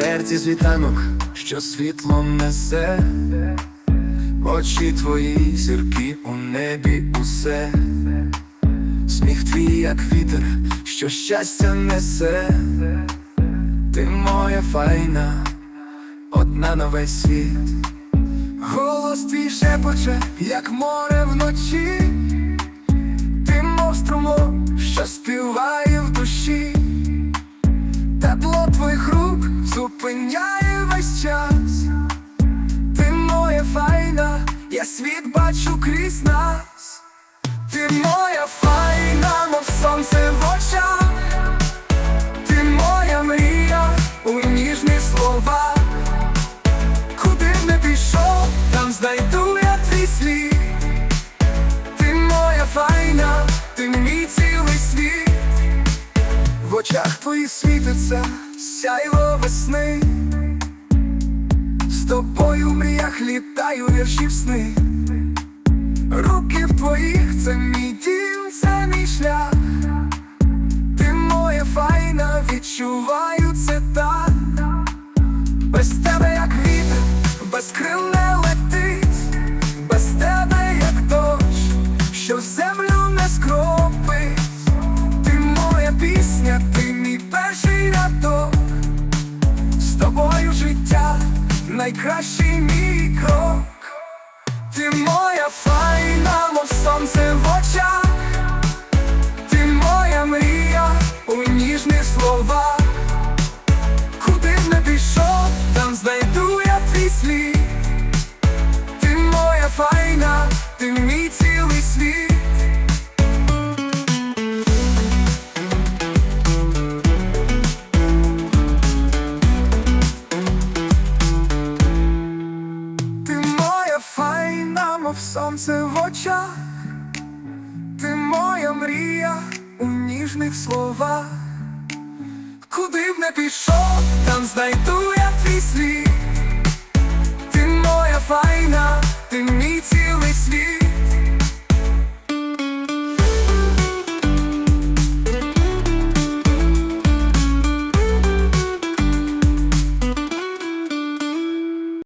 серці світанок, що світлом несе, очі твої, зірки у небі усе, сміх твій, як вітер, що щастя несе, ти моя файна, одна на весь світ. Голос твій шепоче, як море вночі, ти мов струмок, що співає в душі, тепло твоїх рук зупиняє весь час. Ти моя файна, я світ бачу крізь нас. Ти моя файна, мов сонце в очах, ти моя мрія у ніжних словах. Куди не пішов, там знайду я твій слід. Очах твоїх світиться сяйво весни. З тобою в мріях літаю віршів сни. Руки в твоїх, це мій дім, це мій шлях. Ти моя файна, відчуваю це так. Без тебе як вітер, без крил найкращий мій крок. Ти моя файна, мов сонце в очах, ти моя мрія у ніжних словах. Куди б не пішов, там знайду я твій слід. мов сонце в очах, ти моя мрія у ніжних словах, куди б не пішов, там знайду я твій світ, ти моя файна, ти мій цілий світ.